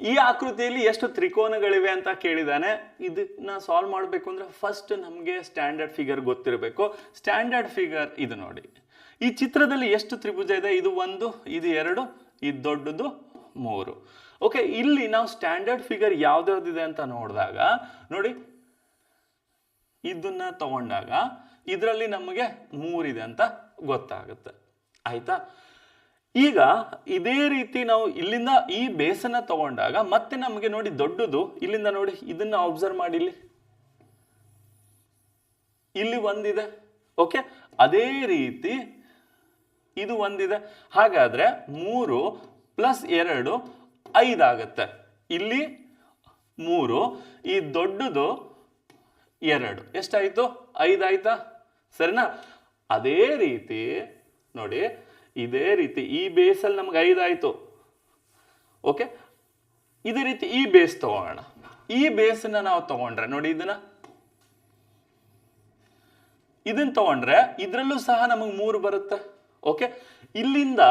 ಈ ಆಕೃತಿಯಲ್ಲಿ ಎಷ್ಟು ತ್ರಿಕೋನಗಳಿವೆ ಅಂತ ಕೇಳಿದಾನೆ. ಇದನ್ನ ಸಾಲ್ವ್ ಮಾಡಬೇಕು ಅಂದ್ರೆ ಫಸ್ಟ್ ನಮಗೆ ಸ್ಟ್ಯಾಂಡರ್ಡ್ ಫಿಗರ್ ಗೊತ್ತಿರಬೇಕು. ಸ್ಟ್ಯಾಂಡರ್ಡ್ ಫಿಗರ್ ಇದು ನೋಡಿ. ಈ ಚಿತ್ರದಲ್ಲಿ ಎಷ್ಟು ತ್ರಿಭುಜ ಇದೆ? ಇದು ಒಂದು, ಇದು ಎರಡು, ಇದು ದೊಡ್ಡದು ಮೂರು. ಓಕೆ ಇಲ್ಲಿ ನಾವು ಸ್ಟ್ಯಾಂಡರ್ಡ್ ಫಿಗರ್ ಯಾವ್ದ್ಯಾವ್ದಿದೆ ಅಂತ ನೋಡಿದಾಗ, ನೋಡಿ, ಇದನ್ನ ತಗೊಂಡಾಗ, ಇದರಲ್ಲಿ ನಮಗೆ ಮೂರಿದೆ ಅಂತ ಗೊತ್ತಾಗುತ್ತೆ. ಆಯ್ತಾ? ಈಗ ಇದೇ ರೀತಿ ನಾವು ಇಲ್ಲಿಂದ ಈ ಬೇಸನ್ನ ತಗೊಂಡಾಗ ಮತ್ತೆ ನಮಗೆ ನೋಡಿ ದೊಡ್ಡದು. ಇಲ್ಲಿಂದ ನೋಡಿ, ಇದನ್ನ ಅಬ್ಸರ್ವ್ ಮಾಡಿ ಇಲ್ಲಿ. ಇಲ್ಲಿ ಒಂದಿದೆ. ಓಕೆ ಅದೇ ರೀತಿ ಇದು ಒಂದಿದೆ. ಹಾಗಾದ್ರೆ ಮೂರು ಪ್ಲಸ್ ಎರಡು ಐದಾಗತ್ತೆ ಇಲ್ಲಿ ಮೂರು, ಈ ದೊಡ್ಡದು ಎರಡು. ಎಷ್ಟಾಯ್ತು? ಐದಾಯ್ತಾ ಸರಿನಾ? ಅದೇ ರೀತಿ ನೋಡಿ ಇದೇ ರೀತಿ ಈ ಬೇಸಲ್ಲಿ ನಮ್ಗೆ ಐದಾಯಿತು. ಓಕೆ ಇದೇ ರೀತಿ ಈ ಬೇಸ್ ತಗೋಣ ಈ ಬೇಸನ್ನ ನಾವು ತಗೊಂಡ್ರೆ ನೋಡಿ ಇದನ್ನ. ಇದನ್ನ ತಗೊಂಡ್ರೆ ಇದರಲ್ಲೂ ಸಹ ನಮಗೆ ಮೂರು ಬರುತ್ತೆ. ಓಕೆ ಇಲ್ಲಿಂದ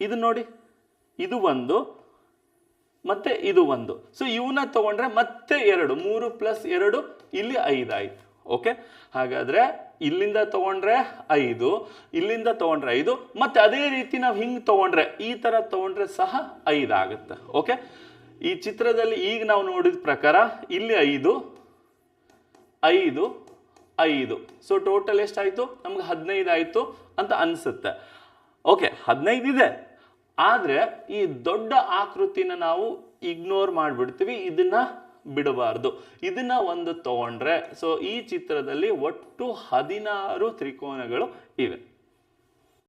ಇದು ನೋಡಿ, ಇದು ಒಂದು, ಮತ್ತೆ ಇದು ಒಂದು. ಸೊ ಇವನ್ನ ತಗೊಂಡ್ರೆ ಮತ್ತೆ ಎರಡು, ಮೂರು ಪ್ಲಸ್ ಎರಡು, ಇಲ್ಲಿ ಐದಾಯ್ತು. ಓಕೆ ಹಾಗಾದ್ರೆ ಇಲ್ಲಿಂದ ತಗೊಂಡ್ರೆ ಐದು, ಇಲ್ಲಿಂದ ತಗೊಂಡ್ರೆ ಐದು, ಮತ್ತೆ ಅದೇ ರೀತಿ ನಾವು ಹಿಂಗೆ ತಗೊಂಡ್ರೆ ಈ ತರ ತಗೊಂಡ್ರೆ ಸಹ ಐದಾಗುತ್ತೆ ಓಕೆ ಈ ಚಿತ್ರದಲ್ಲಿ ಈಗ ನಾವು ನೋಡಿದ ಪ್ರಕಾರ ಇಲ್ಲಿ ಐದು ಐದು ಐದು. ಸೊ ಟೋಟಲ್ ಎಷ್ಟಾಯಿತು? ನಮ್ಗೆ ಹದಿನೈದು ಆಯ್ತು ಅಂತ ಅನ್ಸುತ್ತೆ. ಓಕೆ ಹದಿನೈದು ಇದೆ. ಆದರೆ ಈ ದೊಡ್ಡ ಆಕೃತಿನ ನಾವು ಇಗ್ನೋರ್ ಮಾಡಿಬಿಡ್ತೀವಿ. ಇದನ್ನ ಬಿಡಬಾರ್ದು. ಇದನ್ನ ಒಂದು ತಗೊಂಡ್ರೆ ಸೊ ಈ ಚಿತ್ರದಲ್ಲಿ ಒಟ್ಟು ಹದಿನಾರು ತ್ರಿಕೋನಗಳು ಇವೆ.